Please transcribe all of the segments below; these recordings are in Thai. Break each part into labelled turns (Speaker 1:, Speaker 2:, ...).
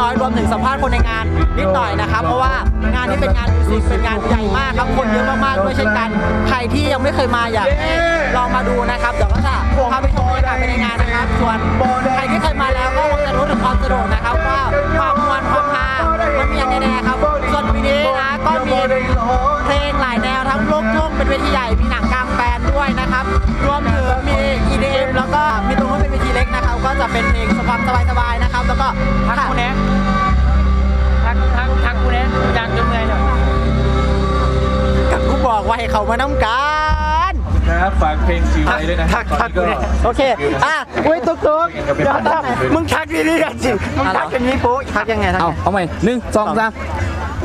Speaker 1: น้อยรวมถึงสัมภาษณ์คนในงานนิดหน่อยนะครับ เพราะว่างานนี้เป็นงานมิวสิกเป็นงานใหญ่มากครับคนเยอะมากๆด้วยเช่นกันใครที่ยังไม่เคยมาอยากให้ลองมาดูนะครับเดี๋ยวก็จะพาไปชมบรรยากาศภายในงานนะครับ ส่วนใครที่เคยมาแล้วก็คงจะรู้ถึงความสะดวกนะครับว่าความมวลความฮามันมีอย่างแน่ๆครับส่วนปีนี้นะก็มีเพลงหลายแนวทั้งลูกทุ่งเป็นเวทีใหญ่มีหนังกลางแปลนด้วยนะครับรวมถึง จะเป็นเพลงความสบายๆนะครับ แล้วก็
Speaker 2: ทักกูแนะทักทักทักกูแนะยางจนเมื่อยเนาะ
Speaker 1: กับกูบอกว่าให้เขามาน้ำกัน
Speaker 3: นะครับฝากเพลงซีไว้ด้วยนะครับ
Speaker 2: ทัก
Speaker 3: ตอน
Speaker 2: ทั
Speaker 3: นี้
Speaker 2: ก
Speaker 3: ก็
Speaker 1: โอเคอะอุ้ยตุ๊กตุ๊กเดี๋ยวตั้งไหน
Speaker 2: มึงทักดีๆกันสิมึงทักอย่างนี้โป๊ะ
Speaker 1: ทักยังไงทัก
Speaker 3: เอา
Speaker 1: ยังไง
Speaker 3: เอาใหม่หนึ่งสองสาม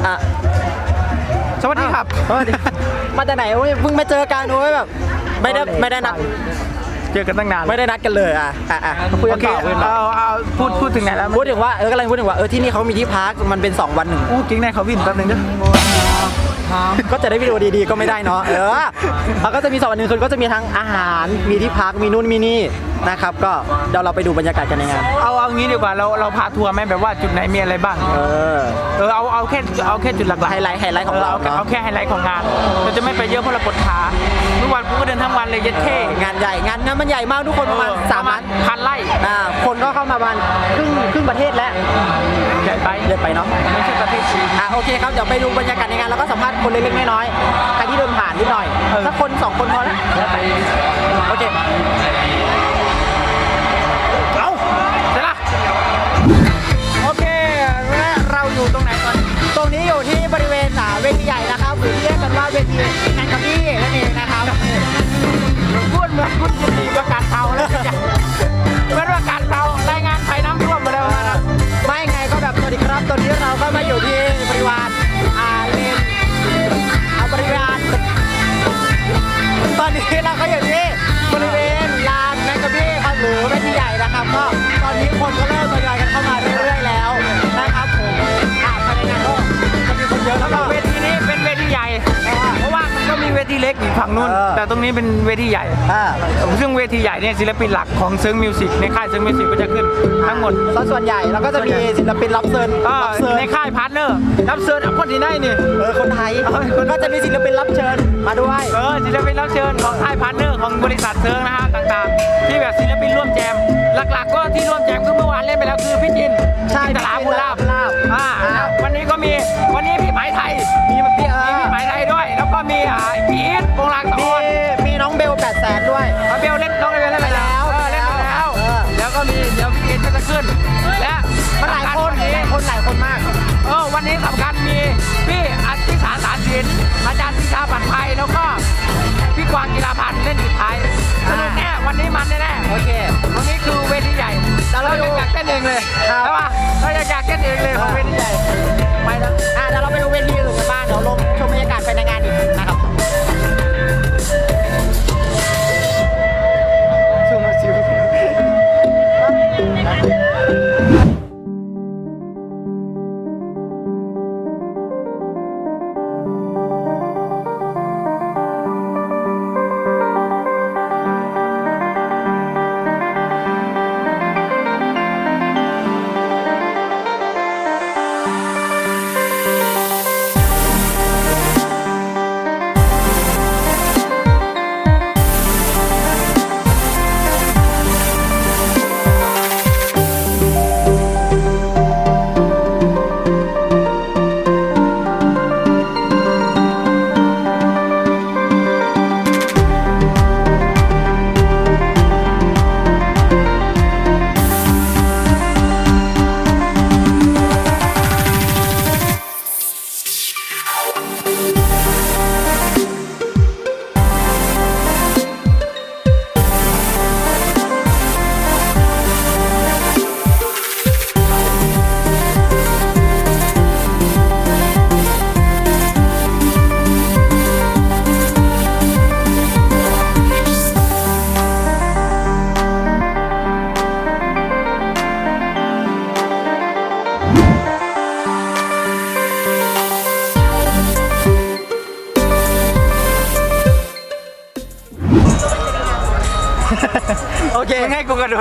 Speaker 1: อะ
Speaker 2: สวัสดีครับ
Speaker 1: สวัสดีมาจากไหนอุ้ยเพิ่งมาเจอกันอุ้ยแบบไม่ได้ไม่ได้นัด
Speaker 2: เจอกันตั้งนาน
Speaker 1: ไม่ได้นัดกันเลยอะอะอะคุย
Speaker 2: โอ
Speaker 1: กัน
Speaker 2: เค
Speaker 1: ต่อคุยกันต่อ
Speaker 2: เอาเอาพูดพูดถึงไหนแล้ว
Speaker 1: พูดถึงว่าเออกำลังพูดถึงว่าเออที่นี่เขามีที่พักมันเป็น 2 วันหนึ่ง
Speaker 2: อู้กิ้งแน่เขาวินแป๊บนึงเด้อ
Speaker 1: ก็จะได้วิดีโอดีๆก็ไม่ได้เนาะเออแล้วก็จะมีสองวันหนึ่งคือก็จะมีทั้งอาหารมีที่พักมีนู่นมีนี่นะครับก็เดี๋ยวเราไปดูบรรยากาศกันในงาน
Speaker 2: เอาเอางี้ดีกว่าเราเราพาทัวร์ไหมแบบว่าจุดไหนมีอะไรบ้าง
Speaker 1: เออ
Speaker 2: เออเอาเอาแค่เอาแค่จุดหลักๆ
Speaker 1: ไฮไลท์ไฮไลท์ของเรา
Speaker 2: เอาแค่
Speaker 1: เนอะ
Speaker 2: เอาแค่ไฮไลท์ของงานเราจะไม่ไปเยอะเพราะเราปวดขาเมื่อวานกูก็เดินทั้งวันเลยเย็ดเท่
Speaker 1: งานใหญ่งานนั้นมันใหญ่มากทุกคนประมาณสามล้าน
Speaker 2: พันไร่
Speaker 1: อ่าคนก็เข้ามาประมาณครึ่งครึ่งประเทศแล้ว
Speaker 2: ใหญ่ไป
Speaker 1: เยอะไปเนาะ
Speaker 2: ไม่ใช่ประเทศจีน
Speaker 1: อะโอเคครับ เดี๋ยวไปดูบรรยากาศในงานแล้วก็สัมภาษณ์คนเล็กๆน้อยๆใครที่เดินผ่านนิดหน่อย
Speaker 2: เออ
Speaker 1: สักคนสองคนพอแล้ว วทีเล็
Speaker 2: ก
Speaker 1: อยู่
Speaker 2: ฝั่งนู้น
Speaker 1: เออ
Speaker 2: แต่ตรงนี้เป็นเวทีใหญ่
Speaker 1: อ่า
Speaker 2: ซึ่งเวทีใหญ่เนี่ยศิลปินหลักของเซิร์งมิวสิกในค่ายเซิร์งมิวสิกก็จะขึ้นทั้งหมด
Speaker 1: ซะส่วนใหญ่แล้วก็จะมีศิลปินรับเชิญ
Speaker 2: ก็
Speaker 1: รับเชิญ
Speaker 2: ในค่ายพาร์ทเนอร์รับเชิญเอาคนที่ไหนนี่
Speaker 1: เออคนไทย
Speaker 2: เออคน
Speaker 1: ก็จะมีศิลปินรับเชิญมาด้วย
Speaker 2: เออศิลปินรับเชิญของค่ายพาร์ทเนอร์ของบริษัทเซิร์งนะฮะต่างๆ ที่แบบ ศิลปินร่วมแจม หลักๆ ก็ที่ร่วมแจมคือเมื่อวานเล่นไปแล้วคือพี่จิน
Speaker 1: ใช่
Speaker 2: จินตลาภูลาบ
Speaker 1: ลาบ
Speaker 2: อ่า
Speaker 1: อ่า
Speaker 2: วันนี้ก็มีวันนี้พี่ไหมไทย
Speaker 1: มีพี่เอ
Speaker 2: มี
Speaker 1: อ
Speaker 2: พี่ไหมไทยด้วย แล้วก็มีอ่าพี่อีทวงลางสะ
Speaker 1: มี
Speaker 2: ออน
Speaker 1: มีน้องเบลแปดแสนด้วย
Speaker 2: เอาเบลเล่นน้องเบลเล่นไปแล้วเออเล่นไปแล้ว
Speaker 1: เออ
Speaker 2: แล้วก็มีเดี๋ยวพี่อีทก็จะขึ้น และ
Speaker 1: มันหลายคน
Speaker 2: สำญ
Speaker 1: หลายคน หลายคนมาก
Speaker 2: เออวันนี้สำคัญมีพี่อาทิสาสารศิลป์อาจารย์พิชาปันภัยแล้วก็พี่กวางกีฬาพันธ์เล่นสุดท้ายสนุกแน่วันนี้มันแน่ๆ
Speaker 1: โอเค
Speaker 2: วันนี้คือเวทีใหญ่
Speaker 1: แต่เรา
Speaker 2: เรา
Speaker 1: ดู
Speaker 2: อยากเต้นเองเลย
Speaker 1: ครับ
Speaker 2: ใช่ป่ะเราอยากเต้นเองเลยของเวทีใหญ่
Speaker 1: ไปแล้วอะเดี๋ยวเราไปดูเวทีอื่นกันบ้างเดี๋ยวลงชมบรรยากาศภายในงาน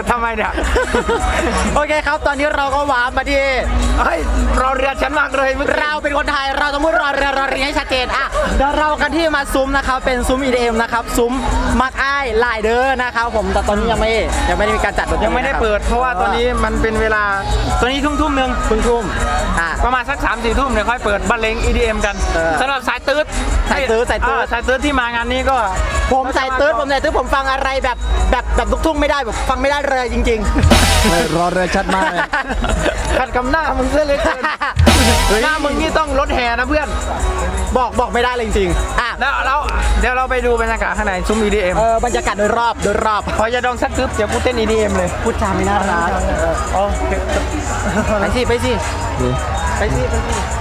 Speaker 2: not ไมเนี่ย
Speaker 1: โอเคครับ ตอนนี้เราก็วามาที่
Speaker 2: เฮ้ยราเรือชั้นวางเลยเรา
Speaker 1: เป็นคนไทยเราต้องพูดรอเรือรอเรือให้ชัดเจนอะเดี๋ยวเรากันที่มาซุ้มนะครับ เป็นซุ้ม EDM นะครับ ซุ้มมักอ้ายลายเด้อนะครับผมแต่ตอนนี้ยังไม่ยังไม่ได้มีการจัด
Speaker 2: ยังไม่ได้เปิด เพราะว่าตอนนี้มันเป็นเวลาตอนนี้ทุ่มทุ่มหนึ่ง
Speaker 1: ทุ่มทุ่มอะ
Speaker 2: ประมาณสักสามสี่ทุ่มเดี๋ยวค่อยเปิดบัลเลง EDM กันสำหรับสายตืด
Speaker 1: สายตื๊ดสายตื๊ด
Speaker 2: สายตืดที่มางานนี้ก็
Speaker 1: ผมใส่ตื้ดผมใส่ตื้ดผมฟังอะไรแบบแบบแบบลูกทุ่งไม่ได้แบบฟังไม่ได้เลยจริงเร
Speaker 3: อเรือชัดมากเลย
Speaker 2: ขัดกำหน้ามึงเสื้อเลยหน้ามึงนี่ต้องรถแห่นะเพื่อน
Speaker 1: บอกบอกไม่ได้เลยจริงอะ
Speaker 2: แล้วเราเดี๋ยวเราไปดูบรรยากาศข้างในซุ้ม EDM
Speaker 1: เออบรรยากาศโดยรอบโดยรอบ
Speaker 2: พอจะดองสักทึบเดี๋ยวกูเต้น EDM เลย
Speaker 1: พูดจาไม่น่ารัก โอเคไป
Speaker 2: สิไป
Speaker 1: สิ
Speaker 2: ไป
Speaker 1: สิ
Speaker 2: ไป
Speaker 4: สิ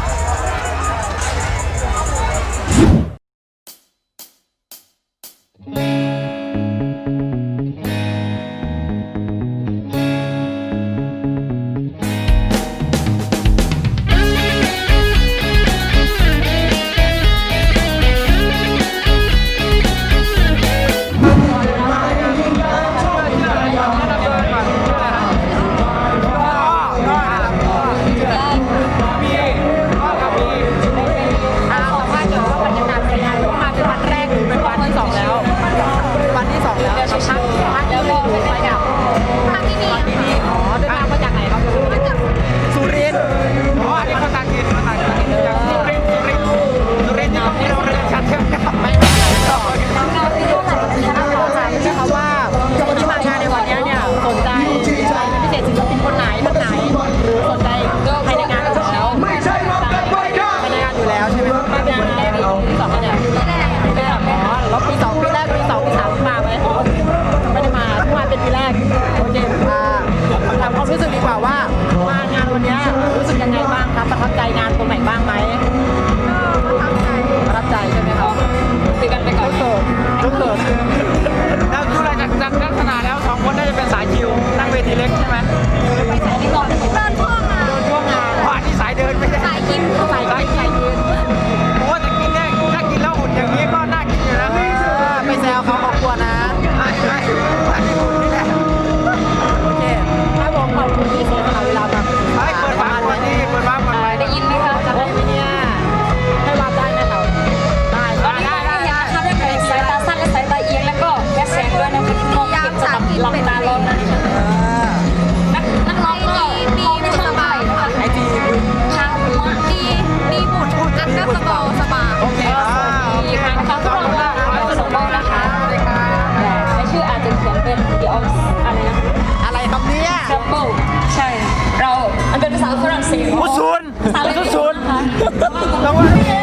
Speaker 4: 等 会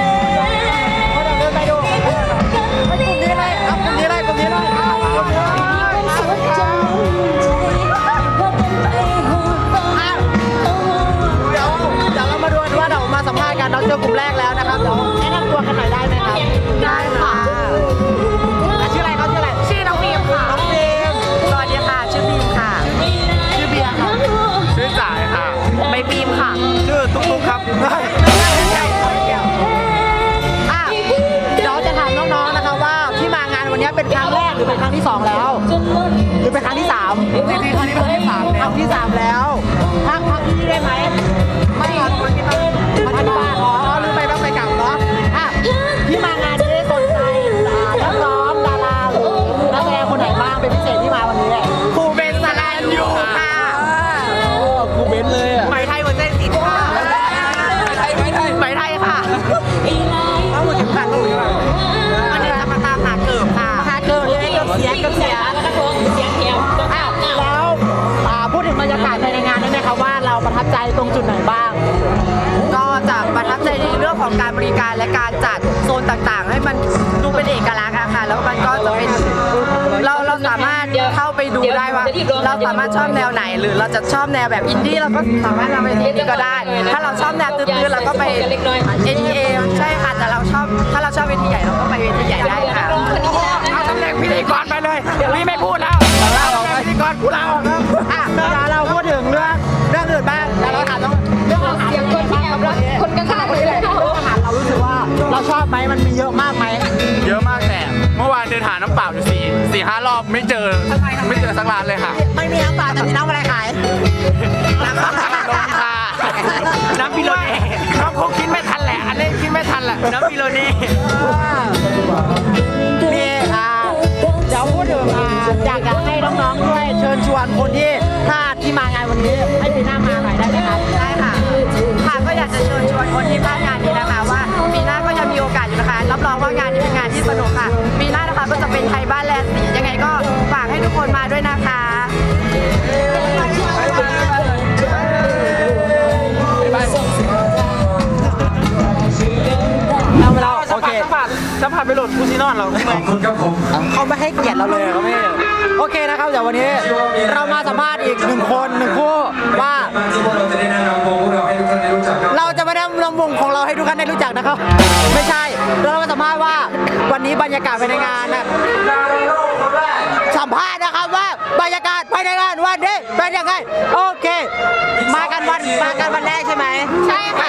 Speaker 4: เป็น
Speaker 1: ครั้
Speaker 4: ง
Speaker 1: ที่สองแล้ว หรือเป็นครั้งที่สาม จริงๆครั้งนี้
Speaker 2: ต่า
Speaker 1: ง
Speaker 5: ๆ ให้มันดูเป็นเอกลักษณ์อะค่ะ แล้วมันก็จะเป็นเราเราสามารถเข้าไปดูได้ว่า เราสามารถชอบแนวไหน หรือเราจะชอบแนวแบบอินดี้เราก็สามารถเราไปที่นี้ก็ได้ ถ้าเราชอบแนวตื้อๆเราก็ไป NDA ใช่ค่ะแต่เราชอบถ้าเราชอบเวทีใหญ่เราก็ไปเวทีใหญ่ได้ค่ะ
Speaker 2: เอาตำแหน่งพิธีกรไปเลย นี่ไม่พูดแล้ว สี่ห้า
Speaker 1: รอบไม่เจอไม่
Speaker 4: เจอสักร้านเลย
Speaker 1: ค่ะ ไม่มีน้ำปลาแต่มี
Speaker 3: น้ำอะไรขายน้ำปาน้ำ
Speaker 1: พิ
Speaker 2: โรเน่น้ำคงคิดไม่ทันแหละ อันนี้คิดไม่ทันแหละ น้ำพิโรเน่เนี่
Speaker 1: ยอ่าเดี๋ยวพูดถึงอ่าอยากจะให้น้องๆด้วยเชิญชวนคนที่พลาดที่มางานวันนี้ให้ไปหน้ามาหน่อยได้ไหมครับ
Speaker 5: ไปโหลดกู
Speaker 2: ซีนอนเรา
Speaker 3: ขอบคุณครับผม
Speaker 1: เขาไม่ให้เกียรติเราเลยเขาไม่โอเคนะครับเดี๋ยววันนี้เรามาสัมภาษณ์อีกหนึ่งคนหนึ่งคู่ว่า
Speaker 3: ที่พวกเราจะได้แนะนำวงพวกเราให้ทุกท่านได้รู้จักครับ
Speaker 1: เราจะไม่ได้ลำวงของเราให้ทุกท่านได้รู้จักนะครับ ไม่ใช่เรามาสัมภาษณ์ว่าวันนี้บรรยากาศภายในงานนะสัมภาษณ์นะครับว่าบรรยากาศภายในงานวันนี้เป็นยังไงโอเค มากันวันมากันวันแรกใช่ไหมใช่ค่ะ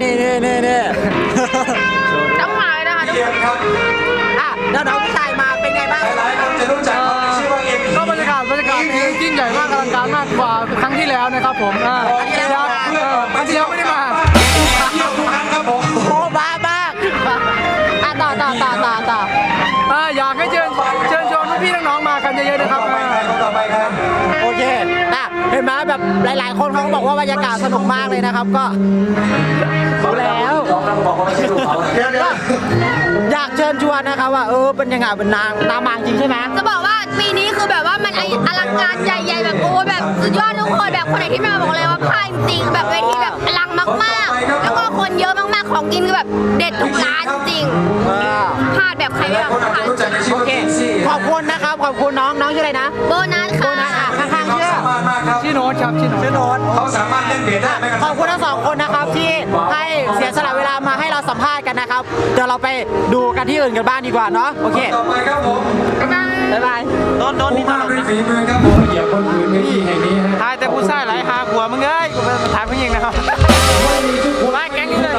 Speaker 3: นี่นี่
Speaker 1: นี่นี่
Speaker 6: ๆต้องมา
Speaker 1: เล
Speaker 6: ยนะคะทุก
Speaker 3: เกี
Speaker 6: ค
Speaker 3: ย
Speaker 6: น
Speaker 3: รติครับ
Speaker 1: อะแล้วน้องผู้ชายมาเป็นไงบ้าง
Speaker 3: หลายๆคนจะรู้จักเขาในชื่อว่าเอ็ม
Speaker 7: ก็บรรยากาศบรรยากาศยิ่งใหญ่มากอลังการมากกว่าครั้งที่แล้วนะครับผมอ่าครั้งที่แล้วเออครั้งที่แล้วไม่ได้มา
Speaker 3: เที่ยวทุกครั้งครับผม
Speaker 1: โอ้บ้ามากอะต่อต่อต่อต่อต่อ
Speaker 7: อ่าอยากให้เชิญเชิญชวนพี่ๆน้องๆมากันเยอะๆนะครับ
Speaker 3: ต่อไปใครคนต่อไปใคร
Speaker 1: โอเคอะ เห็นไหมแบบหลายๆ คนเขาก็บอกว่าบรรยากาศสนุกมากเลยนะครับ ก็รู้แล้ว
Speaker 3: น้องเราบอกว่าไม่ใช่ลูกเขาเดี๋ยวเดี๋ยว
Speaker 1: อยากเชิญชวนนะครับว่าเออเป็นยังไงเป็นนางนามางจริงใช่ไหม
Speaker 6: จะบอกว่าปีนี้คือแบบว่ามันอลังการใหญ่ๆแบบโอ้แบบสุดยอดทุกคนแบบคนไหนที่ไม่มาบอกเลยว่าพลาดจริงๆแบบเวทีแบบอลังมากๆ แล้วก็คนเยอะมากๆของกินคือแบบเด็ดทุกร้านจริง
Speaker 1: เออ
Speaker 6: พลาดแบบใคร
Speaker 3: ห
Speaker 6: ไม่
Speaker 3: ลาย
Speaker 6: มา
Speaker 3: คนอาจ
Speaker 6: พลา
Speaker 3: จะ
Speaker 6: ด
Speaker 3: รู้จักในชื่อ
Speaker 1: โอ
Speaker 3: ว่า
Speaker 1: เค
Speaker 3: กินซี่
Speaker 1: ขอบคุณนะครับ ขอบคุณน้องน้องชื่ออะไรนะ
Speaker 6: โบนัส ค
Speaker 3: รับ
Speaker 7: ชื่อโน้ตครับชื่อโน้ต
Speaker 1: ชื่อโน้ต
Speaker 3: เขาสามารถเล่นเบสได้ไหมค
Speaker 1: ข
Speaker 3: รั
Speaker 1: อบคุณทั้งสองคนนะครับที่ให้เสียสละเวลามาให้เราสัมภาษณ์กันนะครับเดี๋ยวเราไปดูกันที่อื่นกันบ้างดีกว่าเนาะโอเค
Speaker 3: ต่อไปครับผม
Speaker 1: บ๊ายบาย
Speaker 2: โดนโดน
Speaker 3: ผู้
Speaker 2: นี่ต
Speaker 3: มา
Speaker 2: ลก
Speaker 3: ด้วย
Speaker 2: นะ
Speaker 3: ฝีมือครับผมเหยียบบนพื้นเวทีแห่งนี้ฮะ
Speaker 2: ทายแต่ผู้ชายหลายหาหัวมึงเอ้ยกูเป็นถามผู้หญิงนะครับ
Speaker 3: ไม่มีทุกคน
Speaker 2: มาแก๊งนี้เลย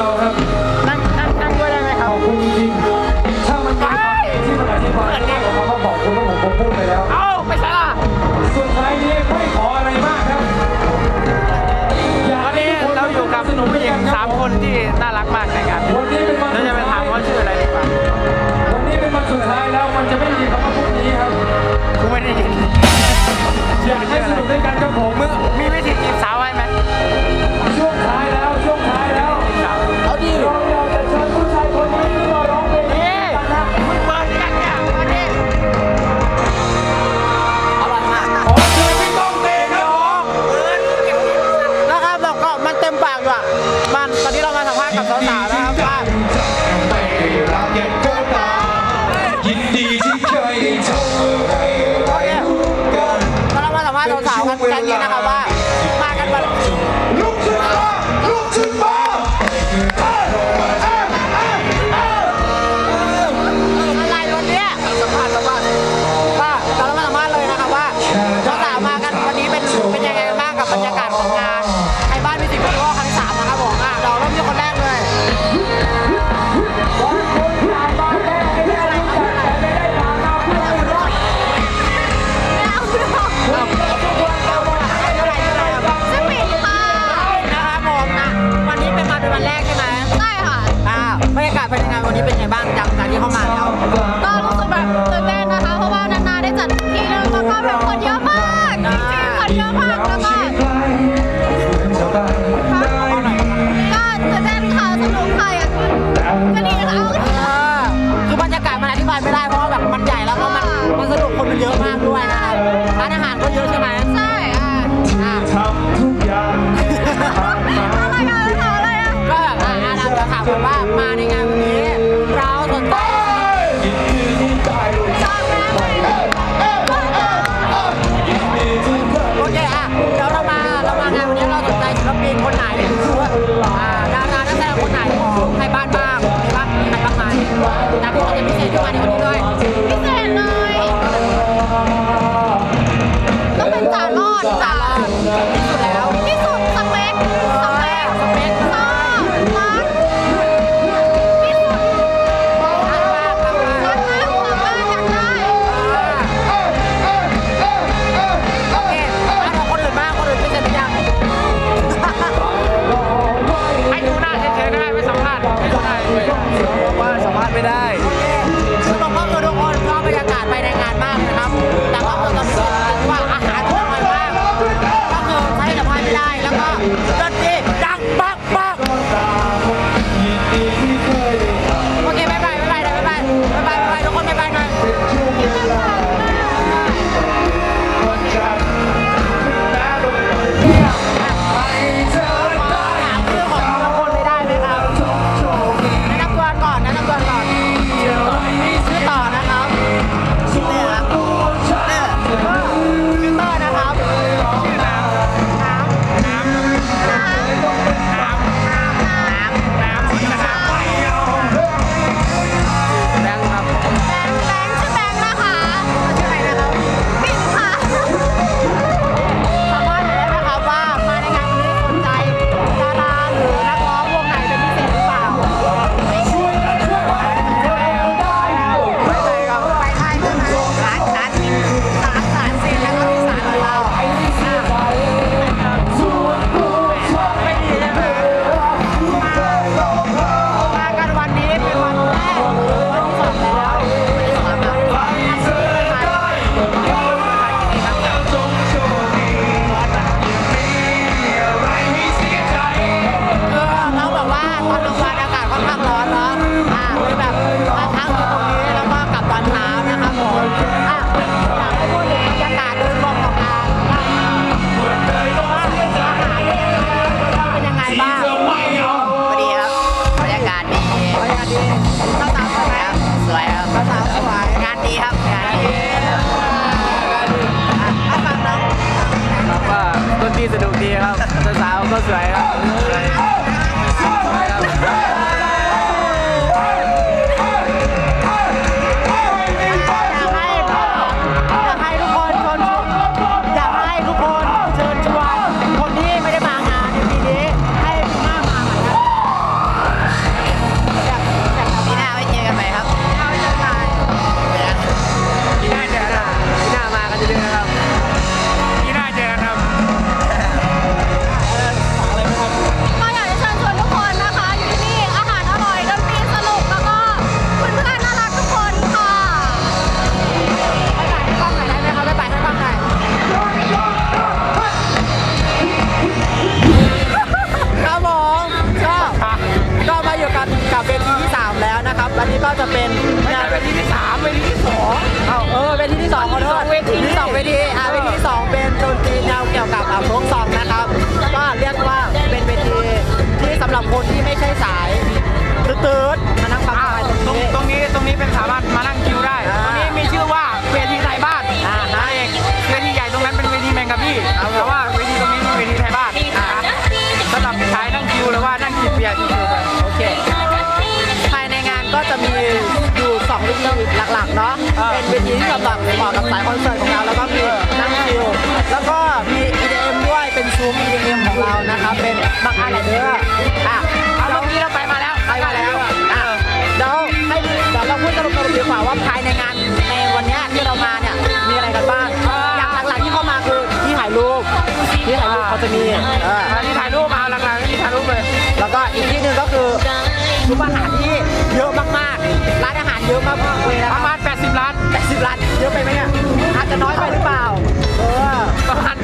Speaker 1: มั
Speaker 3: น
Speaker 2: จะไม่
Speaker 3: มีคำว่าพรุ่งนี้ครับ
Speaker 2: กูไม่ได้ยิน
Speaker 3: อยากให้สนุกด้วยกันครับผม
Speaker 2: มึงมีวิธี
Speaker 1: จีบสาวไว้ไหม
Speaker 6: ช่ว ก็
Speaker 1: จะเป็น
Speaker 2: ไม่
Speaker 1: งา
Speaker 2: ใช่
Speaker 1: น
Speaker 2: เวทีที่สามเวทีที่สอง
Speaker 1: เอาเออเวทีที่สองขอโทษ
Speaker 2: เวที
Speaker 1: ที่สองเวทีอ่าเวทีที่สองเป็นดนตรีแนวเกี่ยวกับอ่าโฟกซองนะครับ ก็เรียกว่าเป็นเวทีที่สำหรับคนที่ไม่ใช่สายตืดๆมานั่งฟัง
Speaker 2: อ่า
Speaker 1: สบายตรง
Speaker 2: ตรง
Speaker 1: นี้
Speaker 2: ตรงนี้ตรงนี้เป็นสามารถมานั่งคิวได้
Speaker 1: อ่า
Speaker 2: ตรงนี้มีชื่อว่าเวทีไทยบ้าน
Speaker 1: อ่าฮะ
Speaker 2: เองเวทีใหญ่ตรงนั้นเป็นเวทีแมงกะพี่แต่ว่าเวทีตรงนี้เป็นเวทีไทยบ้านอ่าสำหรับชายนั่งคิวหรือว่านั่งกินเบียร์ชิวๆ
Speaker 1: เนาะอ่าเป็นเวทีที่สำหรับเหมาะกับสายคอนเสิร์ตของเราแล้วก็มีนั่งคิวแล้วก็มี EDM ด้วยเป็นซูม EDM ของเรานะครับเป็นบักอาร์ไลเดอร์อะ
Speaker 2: เอาเมื่อกี้เราไปมาแล้ว
Speaker 1: ไปมาแล้วอะเดี๋ยวให้เดี๋ยวเราพูดสรุปๆดีกว่าว่าภายในงานในวันเนี้ยที่เรามาเนี่ยมีอะไรกันบ้างอย่างหลักๆที่เข้ามาคือที่ถ่ายรูปที่ถ่ายรูปเขาจะมีเออ
Speaker 2: อันนี้ถ่ายรูปมาหลักๆนี่ถ่ายรูปเลย
Speaker 1: แล้วก็อีกที่หนึ่งก็คือซุปอาหารที่เยอะมาก ยอะมากๆเลยนะ
Speaker 2: ป
Speaker 1: ค
Speaker 2: ระ
Speaker 1: รับ
Speaker 2: มาณ 80 ล้าน
Speaker 1: แปดสิบร้านเยอะไปไหมเนี่ยอาจจะน้อยไปหรือเปล่า เออ
Speaker 2: ประมาณ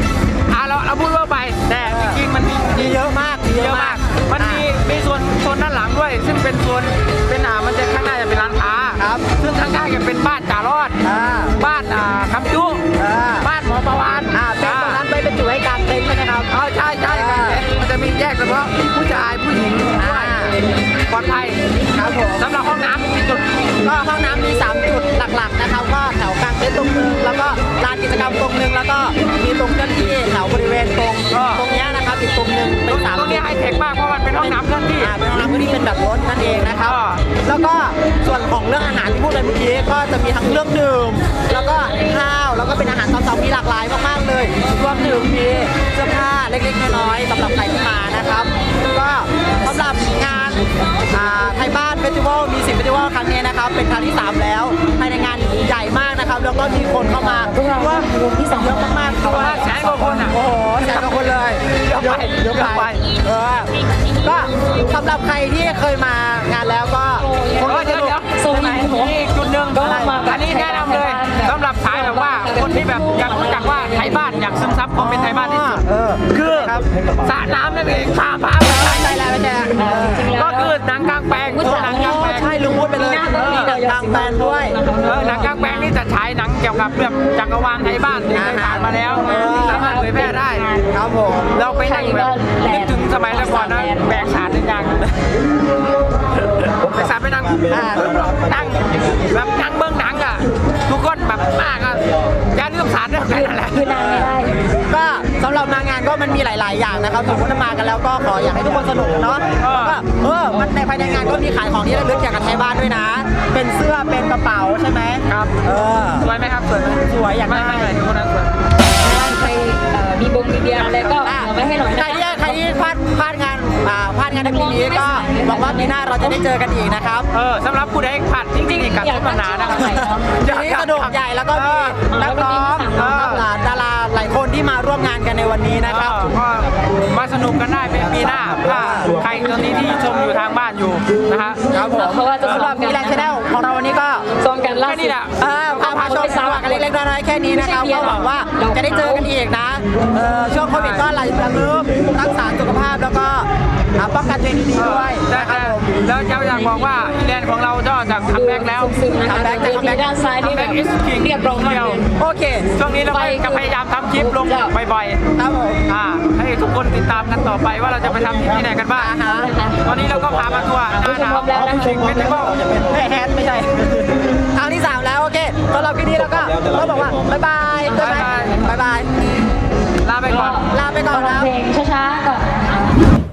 Speaker 2: อ่าเราเราพูดว่าไป แต่จริงๆมันมี
Speaker 1: มีเยอะมากมี
Speaker 2: เยอะมากมันมีมีส่วนโซนด้านหลังด้วย ซึ่งเป็นโซนเป็นอ่ามันจะข้างหน้าจะเป็นร้านค้า
Speaker 1: ครับ
Speaker 2: ซึ่งข้างๆจะเป็นบ้านจ่ารอด
Speaker 1: อ่า
Speaker 2: บ้านอ่าคำจุ
Speaker 1: อ่า
Speaker 2: บ้านหมอประวาน
Speaker 1: อ่าเป็นตรงนั้นไปเป็นจุดให้กลางเต็นท์ใช่ไหมครับ
Speaker 2: อ๋อใช่ใช่
Speaker 1: อ่า
Speaker 2: มันจะมีแยกเฉพาะผู้ชายผู้หญิงด้วย
Speaker 1: อ่า
Speaker 2: ปลอดภัย
Speaker 1: ครับผม
Speaker 2: สำหรับห้องน้ำมีจุด
Speaker 1: ก็ห้องน้ำมี 3 จุดหลักๆนะครับก็แถวกลางเต็นท์ตรงนึงแล้วก็ลานกิจกรรมตรงนึงแล้วก็มีตรงเคลื่อนที่แถวบริเวณตรงตรงเนี้ยนะครับ อีกตรงนึงเป็นสาม
Speaker 2: ตรงนี้ไฮเทคมากเพราะมันเป็นห้องน้ำเคลื่อนที่
Speaker 1: อ่าเป็นห้องน้ำที่เป็นแบบรถนั่นเองนะครับ
Speaker 2: อ่า
Speaker 1: แล้วก็ส่วนของเรื่องอาหารที่พูดไปเมื่อกี้ก็จะมีทั้งเครื่องดื่ม แล้วก็ข้าวแล้วก็เป็นอาหารตามสั่งมีหลากหลายมากๆเลยรวมถึงมีเสื้อผ้าเล็กๆน้อยๆสำหรับใครที่มานะครับ ก็สำหรับงานอ่าไทยบ้านเฟสติวัลมีสิบเฟสติวัลครั้งนี้นะครับเป็นครั้งที่ 3 แล้วภายในงานใหญ่มากนะครับแล้วก็มีคนเข้ามาร่วมที่สองเยอะมากๆ
Speaker 2: ประมาณแสนกว่าคนอะ
Speaker 1: โอ้โหแสนกว่าคนเลย
Speaker 2: เย อะไป
Speaker 1: เยอะ
Speaker 2: เยอะ
Speaker 1: ไปเออก็สำหรับใครที่เคยมางานแล้วก็คงจะ
Speaker 2: ดุ
Speaker 1: สู
Speaker 2: งไหนมีอีกจุดหนึ่ง
Speaker 4: ก็มากับ
Speaker 2: อันนี้แนะนำเลยสำหรับสายแบบว่าคนที่แบบอยากรู้จักว่าไทยบ้านอยากซึมซับความเป็นไทยบ้านที่สุดคือสระน้ำนั่นเองพาพา ไป
Speaker 1: ใช่ใช่แล้วไม่ใช่เออ
Speaker 2: ก็คือหนังกลางแปลงหนังกลางแปลง
Speaker 1: ใช่ลุงพูดไปเลยมีหนังกลางแปลงด้วย
Speaker 2: เออหนังกลางแปลงนี่จะฉายหนังเกี่ยวกับเรื่องจักรวาลไทยบ้านที่เคยผ่านมาแล้วสามารถเผยแพร่ได้
Speaker 1: ครับผม
Speaker 2: เราไปนั่งแบบนึกถึงสมัยแต่ก่อนนะแบกสารหนึ่งอย่างแบกสารไปนั่งอ่านั่งแบบนั่ง
Speaker 1: ก็มันมีหลาย ๆ อย่างนะครับสมมติว่ามากันแล้วก็ขออยากให้ทุกคนสนุกกันเนาะ
Speaker 2: เออ
Speaker 1: ก็เออมันในภายในงานก็มีขายของที่ระลึกเกี่ยวกับไทยบ้านด้วยนะ เป็นเสื้อเป็นกระเป๋าใช่ไหม
Speaker 2: ครับ
Speaker 1: เออ
Speaker 2: สวยไหมครับสวยไหม
Speaker 1: สวยอยาก
Speaker 2: ไม่
Speaker 1: ได้
Speaker 2: ไม่ไม่คนนั้นสวย
Speaker 4: ไปเอ่อมีบงมีเบียร์อะไรก็เอาไว้ให้หน่อย
Speaker 1: ใคร
Speaker 4: นะ
Speaker 1: ที่ใครที่พลาดพลาดงานอ่าพลาดงานในปีนี้ก็หวังว่าปีหน้าเราจะได้เจอกันอีกนะครับ
Speaker 2: เออสำหรับผู้ใดผ่านจริงๆอีกกับสมนานะครับ
Speaker 1: ปีนี้สนุกใหญ่แล้วก็มีนักร้อง
Speaker 2: เออ
Speaker 1: นักหลานดาราหลายคน ที่มาร่วมงานกันในวันนี้นะครับ
Speaker 2: ก็มาสนุกกันได้เป็นปีหน้าถ้าใครตอนนี้ที่ชมอยู่ทางบ้านอยู่นะฮะ
Speaker 1: ครับผม
Speaker 4: เพราะว่าจะ
Speaker 1: สำหรับมีแรงชแนลของเราวันนี้ก็
Speaker 4: ซ้อมกันล่า
Speaker 2: แค่
Speaker 4: สุ
Speaker 2: นี้
Speaker 4: ด
Speaker 2: แหละ
Speaker 1: เออพาพาชมจังหวะกันเล็กๆน้อยๆแค่นี้นะครับ
Speaker 4: ไม่ใช่
Speaker 1: ก็
Speaker 4: เพียง
Speaker 1: หวังว่า
Speaker 4: เรา
Speaker 1: จะได้เจอกันอีกนะเออช่วงโควิดก็หลายอย่าลืมรักษาสุขภาพแล้วก็ อ่าป้องกันตัวเองดีๆด้วย
Speaker 2: แต่
Speaker 1: นะครับผม
Speaker 2: แล้วเจ้าอยากบอกว่าอีแลนด์ของเราก็จะคัมแบ็กแล้ว
Speaker 4: ซึมๆนะคะเวทีด้านซ้ายนี่แบบเรียบร้อยมากเลย
Speaker 1: โอเค
Speaker 2: ช่วงนี้เราก็จะพยายามทำคลิปลงบ่อย
Speaker 1: ครับผม
Speaker 2: ๆอ่าให้ทุกคนติดตามกันต่อไปว่าเราจะไปทำที่ไหนกันบ้าง
Speaker 1: อ่าฮะ
Speaker 2: ตอนนี้เราก็พามาทัวร์หน้าหนาวของสิงห์เฟสติวัล
Speaker 1: เฮ้ยแฮนด์ไม่ใช่ครั้งที่ 3 แล้ว โอเคสำหรับคลิปนี้เราก็ต้องบอกว่า บ๊ายบายบ๊ายบายบ๊ายบาย
Speaker 2: ลาไปก่อน
Speaker 1: ลาไปก่อนแล้ว